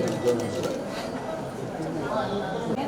すごい。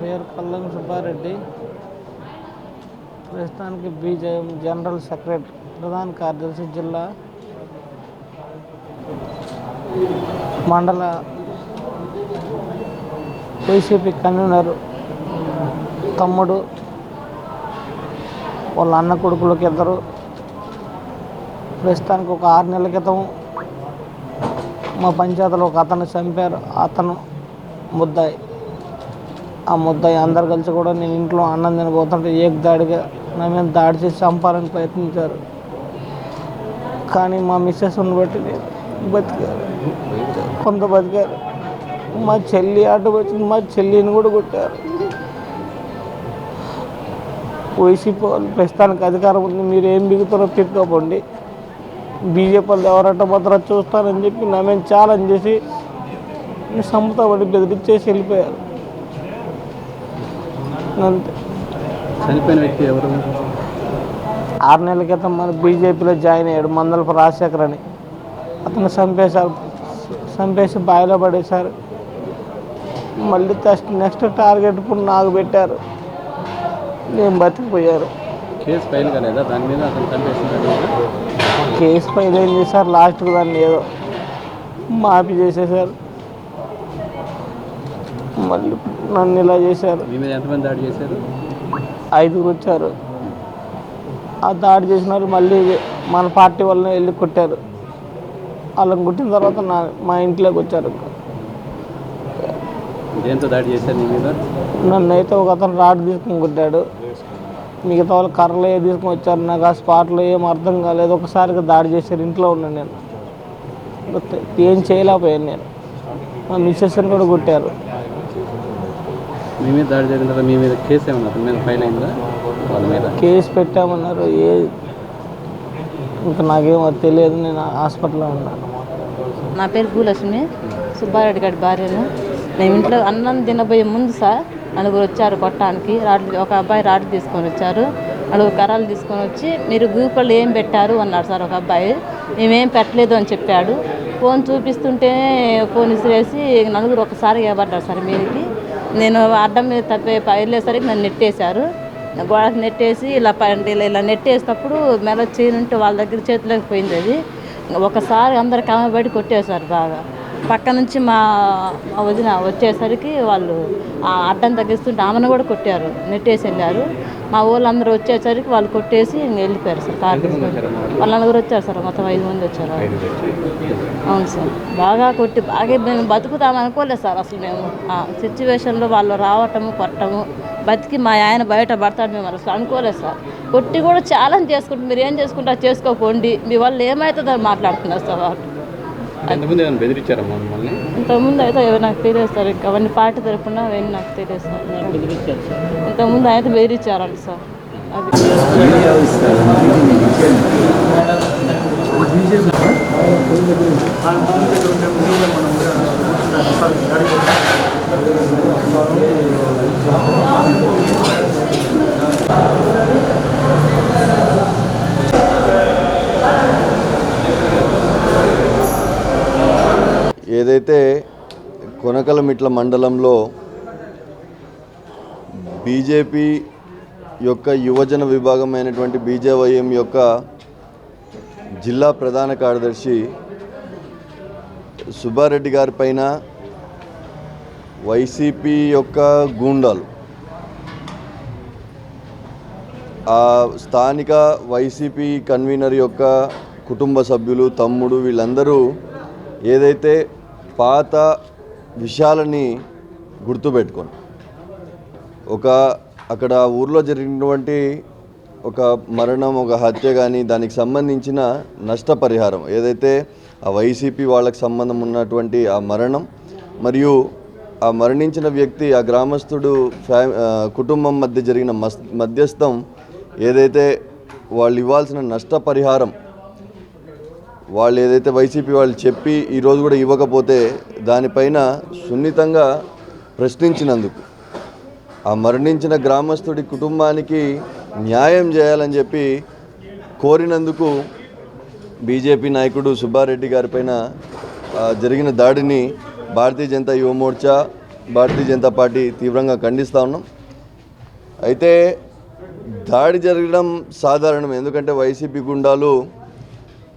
పేరు కల్లం సుబ్బారెడ్డి. ప్రస్తుతానికి BJM general secretary ప్రధాన కార్యదర్శి జిల్లా మండల వైసీపీ కన్వీనర్ తమ్ముడు వాళ్ళ అన్న కొడుకులకి ఇద్దరు. ప్రస్తుతానికి ఒక ఆరు నెలల క్రితం మా పంచాయతీలో ఒక అతను చంపారు. అతను ముద్దాయి. ఆ ముద్దాయి అందరు కలిసి కూడా నేను ఇంట్లో అన్నం తినబోతుంటే ఏక దాడిగా నా మీద దాడి చేసి చంపాలని ప్రయత్నించారు. కానీ మా మిస్సెస్ని బట్టి నేను బతికారు. కొంత బతికారు. మా చెల్లి అడ్డు వచ్చింది మా చెల్లిని కూడా కొట్టారు. వైసీపీ వాళ్ళు ప్రస్తుతానికి అధికారం ఉంది మీరు ఏం బిగుతారో తిట్టుకోపోండి. బీజేపీ వాళ్ళు ఎవరట మాత్రం చూస్తానని చెప్పి నా మేము ఛాలెంజ్ చేసి సమ్ముతామని బెదిరించేసి వెళ్ళిపోయారు. అంతే. చనిపోయిన వ్యక్తి ఎవరు? ఆరు నెలల క్రితం మన బీజేపీలో జాయిన్ అయ్యాడు మందలపు రాజశేఖర్ అని. అతను చంపేశారు చంపేసి బావిలో పడేశారు. మళ్ళీ నెక్స్ట్ నెక్స్ట్ టార్గెట్ ఇప్పుడు నాకు పెట్టారు. నేను బతికిపోయారు. కేసు ఫైల్ కాలేదా? దాని మీద కేసు ఫైల్ ఏం చేశారు? లాస్ట్కి దాన్ని ఏదో మాఫీ చేసేసారు మళ్ళీ. నన్ను ఇలా చేశారు. మీ మీద ఎంతమంది దాడి చేశారు? ఐదుగురు వచ్చారు. ఆ దాడి చేసినారు మళ్ళీ మన పార్టీ వాళ్ళని వెళ్ళి కొట్టారు. వాళ్ళని కొట్టిన తర్వాత నా మా ఇంట్లోకి వచ్చారు దేంతో దాడి చేశారు నన్ను అయితే ఒక అతను రాడ్ తీసుకుని కొట్టాడు. మిగతా వాళ్ళు కర్రలు ఏ తీసుకుని వచ్చారు నాకు ఆ స్పాట్లో ఏం అర్థం కాలేదు. ఒకసారిగా దాడి చేశారు ఇంట్లో ఉన్నాను నేను. ఏం చేయలేకపోయాను నేను. మా మిస్సెస్ని కూడా కొట్టారు. మీ మీద దాడి జరిగిన తర్వాత మీ మీద కేసు ఏమన్నా అతని మీద ఫైల్ అయిందా? వాళ్ళ మీద? కేసు పెట్టామన్నారు. ఏ ఇంకా నాకేమో తెలియదు. నేను హాస్పిటల్లో ఉన్నాను నా పేరు భూలక్ష్మి. సుబ్బారెడ్డి గారి భార్యను. మేము ఇంట్లో అన్నం తినబోయే ముందు సార్ నలుగురు వచ్చారు కొట్టడానికి. రాడ్లు ఒక అబ్బాయి రాడ్లు తీసుకొని వచ్చారు. నలుగురు కర్రలు తీసుకొని వచ్చి మీరు గ్రూపుల్లో ఏం పెట్టారు అన్నాడు సార్ ఒక అబ్బాయి. మేమేం పెట్టలేదు అని చెప్పాడు. ఫోన్ చూపిస్తుంటే ఫోన్ ఇసిరేసి నలుగురు ఒకసారి ఇవ్వబడ్డారు సార్ మీదకి? నేను అడ్డం మీద తప్పి వెళ్ళేసరికి నన్ను నెట్టేశారు. గోడకు నెట్టేసి ఇలా పైన ఇలా ఇలా నెట్టేసినప్పుడు మెల చేయనుంటే వాళ్ళ దగ్గర చేతిలోకి పోయింది అది. ఒకసారి అందరు కమబడి కొట్టేశారు బాగా. పక్క నుంచి మా వదిన వచ్చేసరికి వాళ్ళు ఆ అడ్డం తగ్గిస్తుంటే ఆమెను కూడా కొట్టారు నెట్టేసి వెళ్ళారు. మా వాళ్ళందరూ వచ్చేసరికి వాళ్ళు కొట్టేసి వెళ్ళిపోయారు సార్ కార్ తీసుకొని. వాళ్ళు నలుగురు వచ్చారు సార్ మొత్తం ఐదు మంది వచ్చారు. అవును సార్ బాగా కొట్టి బాగా మేము బతుకుతాం అనుకోలేదు సార్ అసలు మేము. ఆ సిచ్యువేషన్లో వాళ్ళు రావటము కొట్టము బతికి మా ఆయన బయట పడతాడు మేము అసలు అనుకోలేదు సార్. కొట్టి కూడా ఛాలెంజ్ చేసుకుంటే మీరు ఏం చేసుకుంటారు చేసుకోకండి మీ వాళ్ళు ఏమవుతుందో మాట్లాడుతున్నారు సార్ వాళ్ళు ఎంతమంది ఏమైనా బెదిరించారా మమ్మల్ని ఇంతకుముందు అయితే ఎవరు నాకు తెలియదు సార్. ఇంకా అవన్నీ పార్టీ తరపున అవన్నీ నాకు తెలియదు సార్. ఇంతకుముందు అయితే బెదిరించారంట సార్. అది ఏదైతే కొనకలమిట్ల మండలంలో బీజేపీ యొక్క యువజన విభాగమైనటువంటి బీజేవైఎం యొక్క జిల్లా ప్రధాన కార్యదర్శి సుబ్బారెడ్డి గారి పైన వైసీపీ యొక్క గూండాలు ఆ స్థానిక వైసీపీ కన్వీనర్ యొక్క కుటుంబ సభ్యులు తమ్ముడు వీళ్ళందరూ ఏదైతే పాత విషయాలని గుర్తుపెట్టుకొని. ఒక అక్కడ ఊర్లో జరిగినటువంటి ఒక మరణం ఒక హత్య కానీ దానికి సంబంధించిన నష్టపరిహారం ఏదైతే ఆ వైసీపీ వాళ్ళకి సంబంధం ఉన్నటువంటి ఆ మరణం మరియు ఆ మరణించిన వ్యక్తి ఆ గ్రామస్తుడు ఫ్యా కుటుంబం మధ్య జరిగిన మస్ మధ్యస్థం ఏదైతే వాళ్ళు ఇవ్వాల్సిన నష్టపరిహారం వాళ్ళు ఏదైతే వైసీపీ వాళ్ళు చెప్పి ఈరోజు కూడా ఇవ్వకపోతే దానిపైన సున్నితంగా ప్రశ్నించినందుకు ఆ మరణించిన గ్రామస్తుడి కుటుంబానికి న్యాయం చేయాలని చెప్పి కోరినందుకు బీజేపీ నాయకుడు సుబ్బారెడ్డి గారిపైన జరిగిన దాడిని భారతీయ జనతా యువ మోర్చా భారతీయ జనతా పార్టీ తీవ్రంగా ఖండిస్తూ ఉన్నాం. అయితే దాడి జరగడం సాధారణం ఎందుకంటే వైసీపీ గుండాలు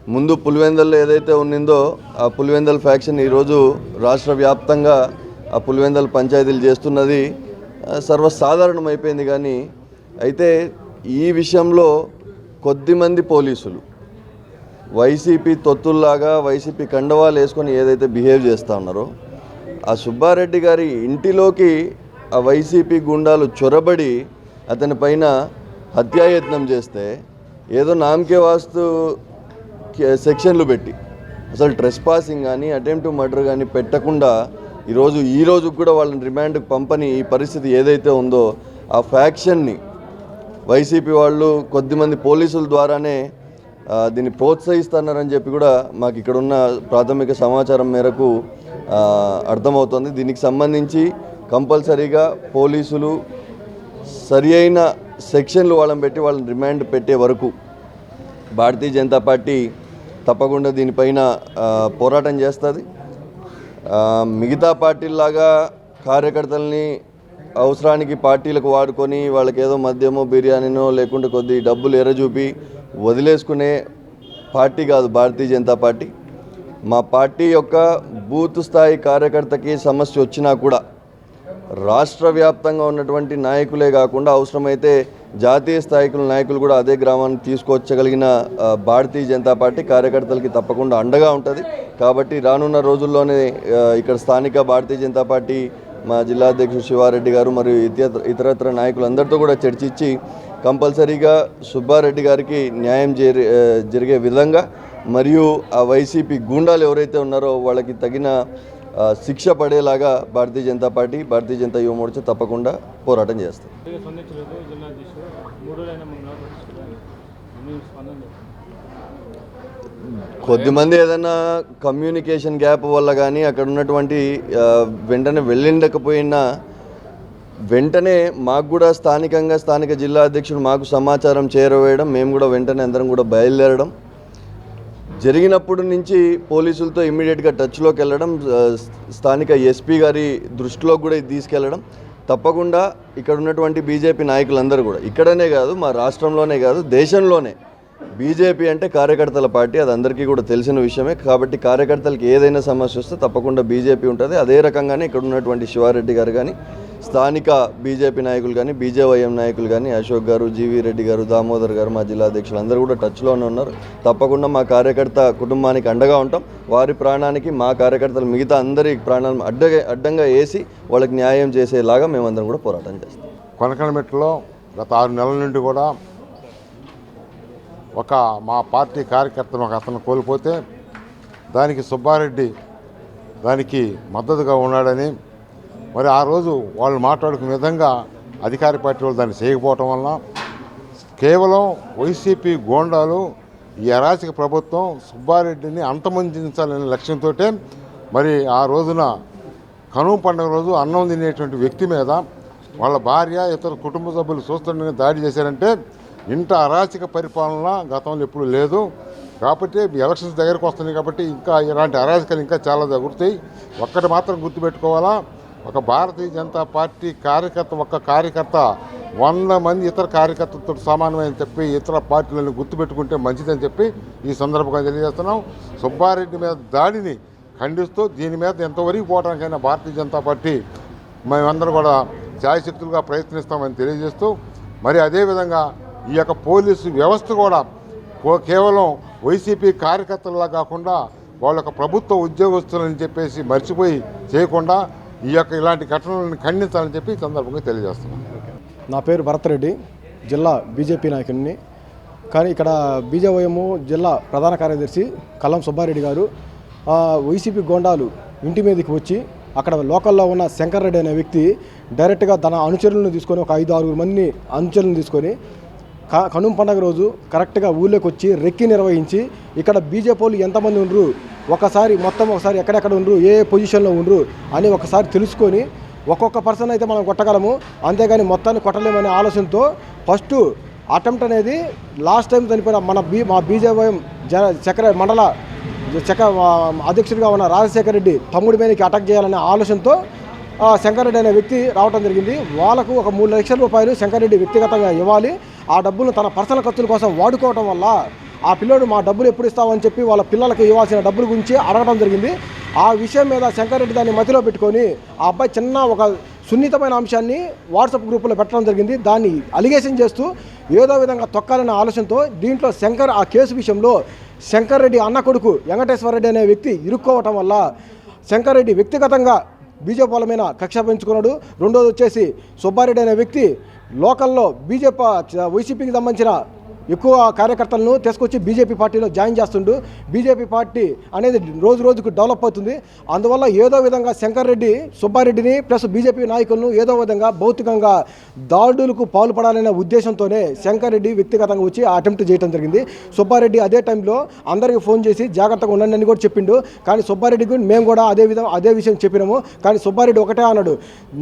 ముందు పులివెందల్లో ఏదైతే ఉన్నిందో ఆ పులివెందల్ ఫ్యాక్షన్ ఈరోజు రాష్ట్ర వ్యాప్తంగా ఆ పులివెందల్ పంచాయతీలు చేస్తున్నది సర్వసాధారణమైపోయింది సర్వసాధారణం అయిపోయింది కానీ అయితే ఈ విషయంలో కొద్దిమంది పోలీసులు వైసీపీ తొత్తుల్లాగా వైసీపీ కండవాలు వేసుకొని ఏదైతే బిహేవ్ చేస్తూ ఉన్నారో ఆ సుబ్బారెడ్డి గారి ఇంటిలోకి ఆ వైసీపీ గుండాలు చొరబడి అతని పైన హత్యాయత్నం చేస్తే ఏదో నామకే వాస్తు సెక్షన్లు పెట్టి. అసలు ట్రెస్ పాసింగ్ కానీ అటెంప్ట్ మర్డర్ కానీ పెట్టకుండా ఈరోజు ఈ రోజు కూడా వాళ్ళని రిమాండ్కి పంపని ఈ పరిస్థితి ఏదైతే ఉందో ఆ ఫ్యాక్షన్ని వైసీపీ వాళ్ళు కొద్దిమంది పోలీసుల ద్వారానే దీన్ని ప్రోత్సహిస్తున్నారని చెప్పి కూడా మాకు ఇక్కడ ఉన్న ప్రాథమిక సమాచారం మేరకు అర్థమవుతుంది. దీనికి సంబంధించి కంపల్సరీగా పోలీసులు సరి అయిన సెక్షన్లు వాళ్ళని పెట్టి వాళ్ళని రిమాండ్ పెట్టే వరకు భారతీయ జనతా పార్టీ తప్పకుండా దీనిపైన పోరాటం చేస్తుంది. మిగతా పార్టీల్లాగా కార్యకర్తల్ని అవసరానికి పార్టీలకు వాడుకొని వాళ్ళకి ఏదో మద్యమో బిర్యానీనో లేకుంటే కొద్ది డబ్బులు ఎర్రజూపి వదిలేసుకునే పార్టీ కాదు భారతీయ జనతా పార్టీ. మా పార్టీ యొక్క బూత్ స్థాయి కార్యకర్తకి సమస్య వచ్చినా కూడా రాష్ట్ర వ్యాప్తంగా ఉన్నటువంటి నాయకులే కాకుండా అవసరమైతే జాతీయ స్థాయికుల నాయకులు కూడా అదే గ్రామాన్ని తీసుకొచ్చగలిగిన భారతీయ జనతా పార్టీ కార్యకర్తలకి తప్పకుండా అండగా ఉంటుంది. కాబట్టి రానున్న రోజుల్లోనే ఇక్కడ స్థానిక భారతీయ జనతా పార్టీ మా జిల్లా అధ్యక్షుడు శివారెడ్డి గారు మరియు ఇతర ఇతరత్ర నాయకులందరితో కూడా చర్చించి కంపల్సరీగా సుబ్బారెడ్డి గారికి న్యాయం జరిగే విధంగా మరియు ఆ వైసీపీ గూండాలు ఎవరైతే ఉన్నారో వాళ్ళకి తగిన శిక్ష పడేలాగా భారతీయ జనతా పార్టీ భారతీయ జనతా యువ మోర్చా తప్పకుండా పోరాటం చెప్పండి. కొద్దిమంది ఏదైనా కమ్యూనికేషన్ గ్యాప్ వల్ల కానీ అక్కడ ఉన్నటువంటి వెంటనే వెళ్ళిండకపోయినా వెంటనే మాకు కూడా స్థానికంగా స్థానిక జిల్లా అధ్యక్షుడు మాకు సమాచారం చేరవేయడం మేము కూడా వెంటనే అందరం కూడా బయలుదేరడం జరిగినప్పటి నుంచి పోలీసులతో ఇమ్మీడియట్గా టచ్లోకి వెళ్ళడం స్థానిక ఎస్పీ గారి దృష్టిలో కూడా ఇది తీసుకెళ్ళడం తప్పకుండా ఇక్కడ ఉన్నటువంటి బీజేపీ నాయకులందరూ కూడా ఇక్కడనే కాదు మా రాష్ట్రంలోనే కాదు దేశంలోనే బీజేపీ అంటే కార్యకర్తల పార్టీ అది అందరికీ కూడా తెలిసిన విషయమే. కాబట్టి కార్యకర్తలకి ఏదైనా సమస్య వస్తే తప్పకుండా బీజేపీ ఉంటుంది. అదే రకంగానే ఇక్కడ ఉన్నటువంటి శివారెడ్డి గారు కానీ స్థానిక బీజేపీ నాయకులు కానీ బీజేవైఎం నాయకులు కానీ అశోక్ గారు జీవీ రెడ్డి గారు దామోదర్ గారు మా జిల్లా అధ్యక్షులు అందరూ కూడా టచ్లోనే ఉన్నారు. తప్పకుండా మా కార్యకర్త కుటుంబానికి అండగా ఉంటాం. వారి ప్రాణానికి మా కార్యకర్తలు మిగతా అందరి ప్రాణాలను అడ్డగా అడ్డంగా వేసి వాళ్ళకి న్యాయం చేసేలాగా మేమందరం కూడా పోరాటం చేస్తాం. కొనకనమెట్లో గత ఆరు నెలల నుండి కూడా ఒక మా పార్టీ కార్యకర్తను ఒక అతను కోల్పోతే దానికి సుబ్బారెడ్డి దానికి మద్దతుగా ఉన్నాడని మరి ఆ రోజు వాళ్ళు మాట్లాడుకునే విధంగా అధికార పార్టీ వాళ్ళు దాన్ని చేయకపోవటం వలన కేవలం వైసీపీ గోండాలు ఈ అరాచక ప్రభుత్వం సుబ్బారెడ్డిని అంతమందించాలనే లక్ష్యంతో మరి ఆ రోజున కనుమ పండుగ రోజు అన్నం తినేటువంటి వ్యక్తి మీద వాళ్ళ భార్య ఇతర కుటుంబ సభ్యులు చూస్తుండగా దాడి చేశారంటే ఇంత అరాచక పరిపాలన గతంలో ఎప్పుడు లేదు. కాబట్టి ఎలక్షన్స్ దగ్గరకు వస్తున్నాయి కాబట్టి ఇంకా ఇలాంటి అరాచకాలు ఇంకా చాలా జరుగుతాయి. ఒక్కటి మాత్రం గుర్తుపెట్టుకోవాలా ఒక భారతీయ జనతా పార్టీ కార్యకర్త ఒక్క కార్యకర్త వంద మంది ఇతర కార్యకర్తలతో సమానమని చెప్పి ఇతర పార్టీలను గుర్తుపెట్టుకుంటే మంచిదని చెప్పి ఈ సందర్భంగా తెలియజేస్తున్నాం. సుబ్బారెడ్డి మీద దాడిని ఖండిస్తూ దీని మీద ఎంతవరకు పోవడానికైనా భారతీయ జనతా పార్టీ మేమందరం కూడా ఛాయశక్తులుగా ప్రయత్నిస్తామని తెలియజేస్తూ మరి అదేవిధంగా ఈ యొక్క పోలీసు వ్యవస్థ కూడా కేవలం వైసీపీ కార్యకర్తలలా కాకుండా వాళ్ళ యొక్క ప్రభుత్వ ఉద్యోగస్తులని చెప్పేసి మర్చిపోయి చేయకుండా ఈ యొక్క ఇలాంటి ఘటనలను ఖండించాలని చెప్పి ఈ సందర్భంగా తెలియజేస్తున్నాను నా పేరు భరత్రెడ్డి జిల్లా బీజేపీ నాయకుడిని. కానీ ఇక్కడ బీజేవైఎం జిల్లా ప్రధాన కార్యదర్శి కల్లం సుబ్బారెడ్డి గారు వైసీపీ గోండాలు ఇంటి మీదకి వచ్చి అక్కడ లోకల్లో ఉన్న శంకర్ రెడ్డి అనే వ్యక్తి డైరెక్ట్గా తన అనుచరులను తీసుకొని ఒక ఐదు ఆరుగురు మందిని అనుచరులను తీసుకొని కనుమ పండగ రోజు కరెక్ట్గా ఊళ్ళోకి వచ్చి రెక్కి నిర్వహించి ఇక్కడ బీజేపీలు ఎంతమంది ఉండరు ఒకసారి మొత్తం ఒకసారి ఎక్కడెక్కడ ఉండరు ఏ ఏ పొజిషన్లో ఉండరు అని ఒకసారి తెలుసుకొని ఒక్కొక్క పర్సన్ అయితే మనం కొట్టగలము. అంతేగాని మొత్తాన్ని కొట్టలేమనే ఆలోచనతో ఫస్ట్ అటెంప్ట్ అనేది లాస్ట్ టైం చనిపోయిన మన బీ మా బీజేపీ జన చక్ర మండల చక్ర అధ్యక్షుడిగా ఉన్న రాజశేఖర రెడ్డి తమ్ముడి మీదకి అటాక్ చేయాలనే ఆలోచనతో శంకర్రెడ్డి అనే వ్యక్తి రావడం జరిగింది. వాళ్ళకు ఒక మూడు లక్షల రూపాయలు శంకర్రెడ్డి వ్యక్తిగతంగా ఇవ్వాలి. ఆ డబ్బులు తన పర్సనల్ ఖర్చుల కోసం వాడుకోవడం వల్ల ఆ పిల్లోడు మా డబ్బులు ఎప్పుడు ఇస్తామని చెప్పి వాళ్ళ పిల్లలకి ఇవ్వాల్సిన డబ్బుల గురించి అడగడం జరిగింది. ఆ విషయం మీద శంకర్రెడ్డి దాన్ని మధ్యలో పెట్టుకొని ఆ అబ్బాయి చిన్న ఒక సున్నితమైన అంశాన్ని వాట్సాప్ గ్రూపులో పెట్టడం జరిగింది. దాన్ని అలిగేషన్ చేస్తూ ఏదో విధంగా తొక్కాలనే ఆలోచనతో దీంట్లో శంకర్ ఆ కేసు విషయంలో శంకర్ రెడ్డి అన్న కొడుకు వెంకటేశ్వర రెడ్డి అనే వ్యక్తి ఇరుక్కోవటం వల్ల శంకర్ రెడ్డి వ్యక్తిగతంగా బీజేపీ కక్ష పెంచుకున్నాడు. రెండోది వచ్చేసి సుబ్బారెడ్డి అనే వ్యక్తి లోకల్లో బీజేపీ వైసీపీకి సంబంధించిన ఎక్కువ కార్యకర్తలను తీసుకొచ్చి బీజేపీ పార్టీలో జాయిన్ చేస్తుండు. బీజేపీ పార్టీ అనేది రోజు రోజుకు డెవలప్ అవుతుంది. అందువల్ల ఏదో విధంగా శంకర్ రెడ్డి సుబ్బారెడ్డిని ప్లస్ బీజేపీ నాయకులను ఏదో విధంగా భౌతికంగా దాడులకు పాల్పడాలనే ఉద్దేశంతోనే శంకర్ రెడ్డి వ్యక్తిగతంగా వచ్చి అటెంప్ట్ చేయడం జరిగింది. సుబ్బారెడ్డి అదే టైంలో అందరికీ ఫోన్ చేసి జాగ్రత్తగా ఉండండి అని కూడా చెప్పిండు. కానీ సుబ్బారెడ్డికి మేము కూడా అదే విధం అదే విషయం చెప్పినాము. కానీ సుబ్బారెడ్డి ఒకటే అన్నాడు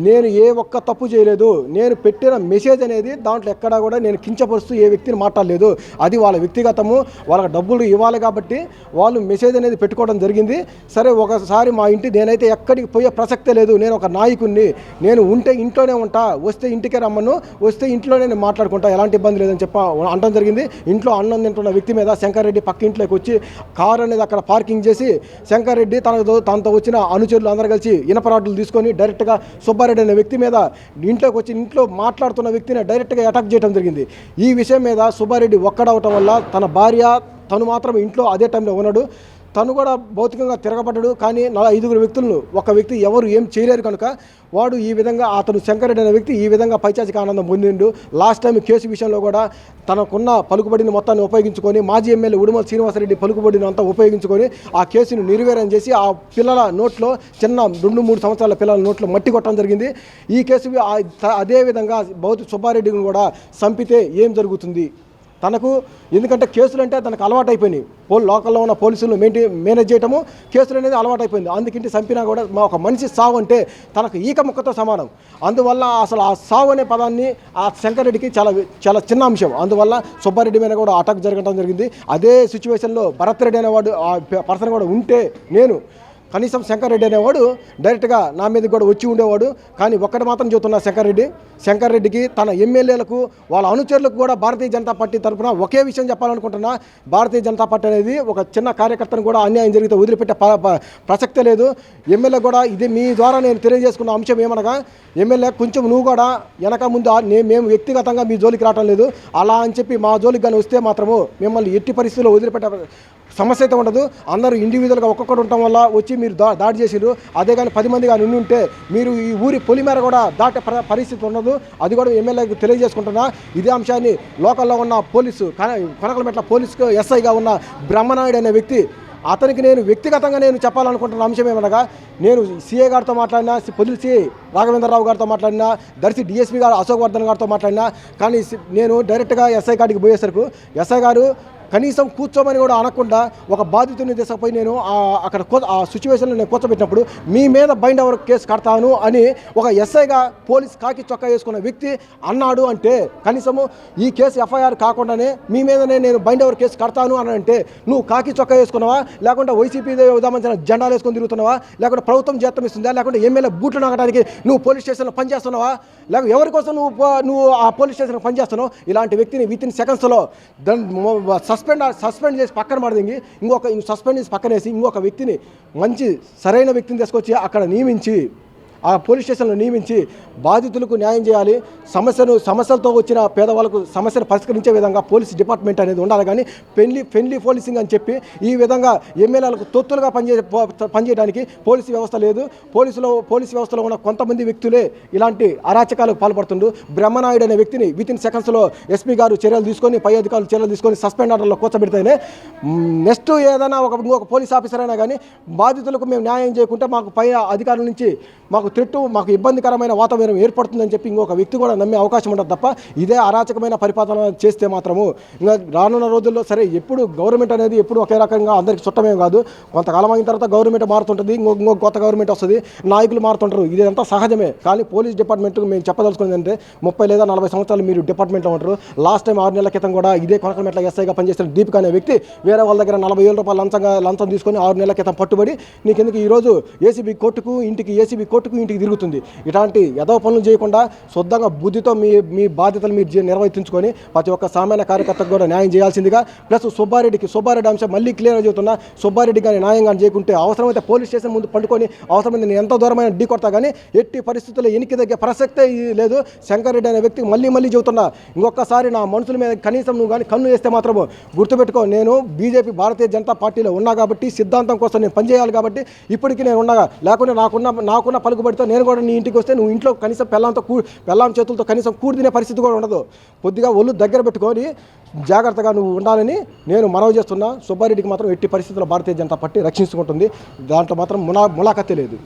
నేను ఏ ఒక్క తప్పు చేయలేదు. నేను పెట్టిన మెసేజ్ అనేది దాంట్లో ఎక్కడా కూడా నేను కించపరుస్తూ ఏ వ్యక్తిని మాట్లాడలేదు. లేదు. అది వాళ్ళ వ్యక్తిగతము వాళ్ళకి డబ్బులు ఇవ్వాలి కాబట్టి వాళ్ళు మెసేజ్ అనేది పెట్టుకోవడం జరిగింది. సరే ఒకసారి మా ఇంటి నేనైతే ఎక్కడికి పోయే ప్రసక్తే లేదు. నేను ఒక నాయకుడిని నేను ఉంటే ఇంట్లోనే ఉంటా వస్తే ఇంటికే రమ్మను వస్తే ఇంట్లోనే నేను మాట్లాడుకుంటా ఎలాంటి ఇబ్బంది లేదని చెప్ప అనడం జరిగింది. ఇంట్లో అన్నం తింటున్న వ్యక్తి మీద శంకర్రెడ్డి పక్క ఇంట్లోకి వచ్చి కార్ అనేది అక్కడ పార్కింగ్ చేసి శంకర్రెడ్డి తనతో తనతో వచ్చిన అనుచరులు అందరూ కలిసి ఇనపరాడులు తీసుకొని డైరెక్ట్గా సుబ్బారెడ్డి అనే వ్యక్తి మీద ఇంట్లోకి వచ్చి ఇంట్లో మాట్లాడుతున్న వ్యక్తిని డైరెక్ట్గా అటాక్ చేయడం జరిగింది. ఈ విషయం మీద సుబ్బారెడ్డి ఒక్కడవటం వల్ల తన భార్య తను మాత్రం ఇంట్లో అదే టైంలో ఉన్నాడు. తను కూడా భౌతికంగా తిరగబడ్డాడు. కానీ నలభై ఐదుగురు వ్యక్తులను ఒక వ్యక్తి ఎవరు ఏం చేయలేరు కనుక వాడు ఈ విధంగా అతను శంకరెడ్డి అనే వ్యక్తి ఈ విధంగా పైచాచిక ఆనందం పొందిండు. లాస్ట్ టైం కేసు విషయంలో కూడా తనకున్న పలుకుబడిని మొత్తాన్ని ఉపయోగించుకొని మాజీ ఎమ్మెల్యే ఉడుమల శ్రీనివాసరెడ్డి పలుకుబడిని అంతా ఉపయోగించుకొని ఆ కేసును నిర్వీర్యం చేసి ఆ పిల్లల నోట్లో చిన్న రెండు మూడు సంవత్సరాల పిల్లల నోట్లో మట్టి కొట్టడం జరిగింది. ఈ కేసు అదే విధంగా భౌతి సుబ్బారెడ్డిని కూడా చంపితే ఏం జరుగుతుంది? తనకు ఎందుకంటే కేసులు అంటే తనకు అలవాటు అయిపోయినాయి పోల్ లోకల్లో ఉన్న పోలీసులు మెయింటైన్ మేనేజ్ చేయటము కేసులు అనేది అలవాటు అయిపోయింది అందుకింటి చంపినా కూడా మా ఒక మనిషి సావు అంటే తనకు ఈక ముక్కతో సమానం. అందువల్ల అసలు ఆ సావు అనే పదాన్ని ఆ శంకరెడ్డికి చాలా చాలా చిన్న అంశం. అందువల్ల సుబ్బారెడ్డి మీద కూడా అటాక్ జరగడం జరిగింది. అదే సిచ్యువేషన్లో భరత్ రెడ్డి అనేవాడు ఆ పర్సన్ కూడా ఉంటే నేను కనీసం శంకర్రెడ్డి అనేవాడు డైరెక్ట్గా నా మీద కూడా వచ్చి ఉండేవాడు. కానీ ఒక్కటి మాత్రం చెబుతున్నా శంకర్ రెడ్డి శంకర్ రెడ్డికి తన ఎమ్మెల్యేలకు వాళ్ళ అనుచరులకు కూడా భారతీయ జనతా పార్టీ తరఫున ఒకే విషయం చెప్పాలనుకుంటున్నా. భారతీయ జనతా పార్టీ అనేది ఒక చిన్న కార్యకర్తను కూడా అన్యాయం జరిగితే వదిలిపెట్టే ప్రసక్తే లేదు. ఎమ్మెల్యే కూడా ఇది మీ ద్వారా నేను తెలియజేసుకున్న అంశం ఏమనగా ఎమ్మెల్యే కొంచెం నువ్వు కూడా వెనక ముందు మేము వ్యక్తిగతంగా మీ జోలికి రావటం లేదు. అలా అని చెప్పి మా జోలికి కానీ వస్తే మాత్రము మిమ్మల్ని ఎట్టి పరిస్థితుల్లో వదిలిపెట్టే సమస్య అయితే ఉండదు. అందరూ ఇండివిజువల్గా ఒక్కొక్కటి ఉండటం వల్ల వచ్చి మీరు దా దాడి చేసిరు అదే కానీ పది మంది కానీ ఉంటే మీరు ఈ ఊరి పొలిమేర కూడా దాటే పరిస్థితి ఉండదు. అది కూడా ఎమ్మెల్యేకి తెలియజేసుకుంటున్నా. ఇదే అంశాన్ని లోకల్లో ఉన్న పోలీసు కొనకలమెట్ల పోలీసుకు ఎస్ఐగా ఉన్న బ్రహ్మనాయుడు అనే వ్యక్తి అతనికి నేను వ్యక్తిగతంగా నేను చెప్పాలనుకుంటున్న అంశం ఏమనగా నేను సీఏ గారితో మాట్లాడినా సి- సిఐ రాఘవేంద్రరావు గారితో మాట్లాడినా దర్శి డిఎస్పీ గారు అశోక్ వర్ధన్ గారితో మాట్లాడినా కానీ నేను డైరెక్ట్గా ఎస్ఐ కాడికి పోయేసరికి ఎస్ఐ గారు కనీసం కూర్చోమని కూడా అనకుండా ఒక బాధితుని తీసుకుపోయి నేను అక్కడ ఆ సిచ్యువేషన్లో నేను కూర్చోబెట్టినప్పుడు మీ మీద బైండ్ అవర్ కేసు కడతాను అని ఒక ఎస్ఐగా పోలీస్ కాకి చొక్కా వేసుకున్న వ్యక్తి అన్నాడు అంటే కనీసము ఈ కేసు ఎఫ్ఐఆర్ కాకుండానే మీ మీదనే నేను బైండ్ అవర్ కేసు కడతాను అని అంటే నువ్వు కాకి చొక్కా వేసుకున్నావా? లేకుంటే వైసీపీ ఉదాహరించిన జెండాలు వేసుకొని తిరుగుతున్నావా? లేకుంటే ప్రభుత్వం జీతం ఇస్తుందా? లేకుంటే ఎమ్మెల్యే బూట్లు నాగడానికి నువ్వు పోలీస్ స్టేషన్లో పనిచేస్తున్నావా? లేక ఎవరి కోసం నువ్వు పో- నువ్వు ఆ పోలీస్ స్టేషన్లో పనిచేస్తున్నావు? ఇలాంటి వ్యక్తిని విత్ ఇన్ సెకండ్స్లో సస్ సస్పెండ్ సస్పెండ్ చేసి పక్కన పడదింగి ఇంకొక సస్పెండ్ చేసి పక్కనేసి ఇంకొక వ్యక్తిని మంచి సరైన వ్యక్తిని తీసుకొచ్చి అక్కడ నియమించి ఆ పోలీస్ స్టేషన్లో నియమించి బాధితులకు న్యాయం చేయాలి. సమస్యను సమస్యలతో వచ్చిన పేదవాళ్ళకు సమస్యను పరిష్కరించే విధంగా పోలీస్ డిపార్ట్మెంట్ అనేది ఉండాలి. కానీ పెళ్ళి పెళ్ళి పోలీసింగ్ అని చెప్పి ఈ విధంగా ఎమ్మెల్యేలకు తొత్తులుగా పనిచే పనిచేయడానికి పోలీసు వ్యవస్థ లేదు. పోలీసులో పోలీసు వ్యవస్థలో ఉన్న కొంతమంది వ్యక్తులే ఇలాంటి అరాచకాలకు పాల్పడుతుండు బ్రహ్మనాయుడు అనే వ్యక్తిని విత్ ఇన్ సెకండ్స్లో ఎస్పీ గారు చర్యలు తీసుకొని పై అధికారులు చర్యలు తీసుకొని సస్పెండ్ ఆర్డర్లో కూర్చోబెడితేనే నెక్స్ట్ ఏదైనా ఒక ఇంకొక పోలీస్ ఆఫీసర్ అయినా కానీ బాధితులకు మేము న్యాయం చేయకుంటే మాకు పై అధికారుల నుంచి మాకు త్రెట్టు మాకు ఇబ్బందికరమైన వాతావరణం ఏర్పడుతుందని చెప్పి ఇంకొక వ్యక్తి కూడా నమ్మే అవకాశం ఉండదు తప్ప ఇదే అరాచకమైన పరిపాలన చేస్తే మాత్రము. ఇంకా రానున్న రోజుల్లో సరే ఎప్పుడు గవర్నమెంట్ అనేది ఎప్పుడు ఒకే రకంగా అందరికి చుట్టమేం కాదు. కొంతకాలం అయిన తర్వాత గవర్నమెంట్ మారుతుంటుంది ఇంకో ఇంకో కొత్త గవర్నమెంట్ వస్తుంది నాయకులు మారుతుంటారు. ఇదంతా సహజమే. కానీ పోలీస్ డిపార్ట్మెంట్కి మేము చెప్పదలుచుకున్నది అంటే ముప్పై లేదా నలభై సంవత్సరాలు మీరు డిపార్ట్మెంట్లో ఉంటారు. లాస్ట్ టైం ఆరు నెలల క్రితం కూడా ఇదే కొనకమెట్ల ఎస్ఐగా పనిచేసిన దీపిక అనే వ్యక్తి వేరే వాళ్ళ దగ్గర నలభై వేల రూపాయలు లంచంగా లంచం తీసుకొని ఆరు నెలల క్రితం పట్టుబడి నీకెందుకు ఈరోజు ఏసీబీ కోర్టుకు ఇంటికి ఏసీబీ కోర్టుకు ఇంటికి తిరుగుతుంది. ఇలాంటి యదవ పనులు చేయకుండా శుద్ధంగా బుద్ధితో మీ మీ బాధ్యతలు మీరు జీ- నిర్వర్తించుకొని ప్రతి ఒక్క సామాన్య కార్యకర్తకు కూడా న్యాయం చేయాల్సిందిగా ప్లస్ సుబ్బారెడ్డికి సుబ్బారెడ్డి అంశం మళ్ళీ క్లియర్ చెబుతున్నా సుబ్బారెడ్డి కానీ న్యాయం కానీ చేయకుంటే అవసరమైతే పోలీస్ స్టేషన్ ముందు పండుకొని అవసరమైతే నేను ఎంత దూరమైన ఢీ కొడతా కానీ ఎట్టి పరిస్థితుల్లో ఎనికి దగ్గర ప్రసక్తే లేదు. శంకర్రెడ్డి అనే వ్యక్తికి మళ్ళీ మళ్ళీ చెబుతున్నా ఇంకొకసారి నా మనుషుల మీద కనీసం నువ్వు కానీ కన్ను వేస్తే మాత్రము గుర్తుపెట్టుకో నేను బీజేపీ భారతీయ జనతా పార్టీలో ఉన్నా కాబట్టి సిద్ధాంతం కోసం నేను పనిచేయాలి కాబట్టి ఇప్పటికీ నేను ఉండగా లేకుంటే నాకున్న నాకున్న పడితే నేను కూడా నీ ఇంటికి వస్తే నువ్వు ఇంట్లో కనీసం పెళ్ళంతో కూ పెళ్ళం చేతులతో కనీసం కూర్దినే పరిస్థితి కూడా ఉండదు. కొద్దిగా ఒళ్ళు దగ్గర పెట్టుకొని జాగ్రత్తగా నువ్వు ఉండాలని నేను మనవి చేస్తున్నా. సుబ్బారెడ్డికి మాత్రం ఎట్టి పరిస్థితుల్లో భారతీయ జనతా పార్టీ రక్షించుకుంటుంది. దాంట్లో మాత్రం ములా ములాఖతే లేదు.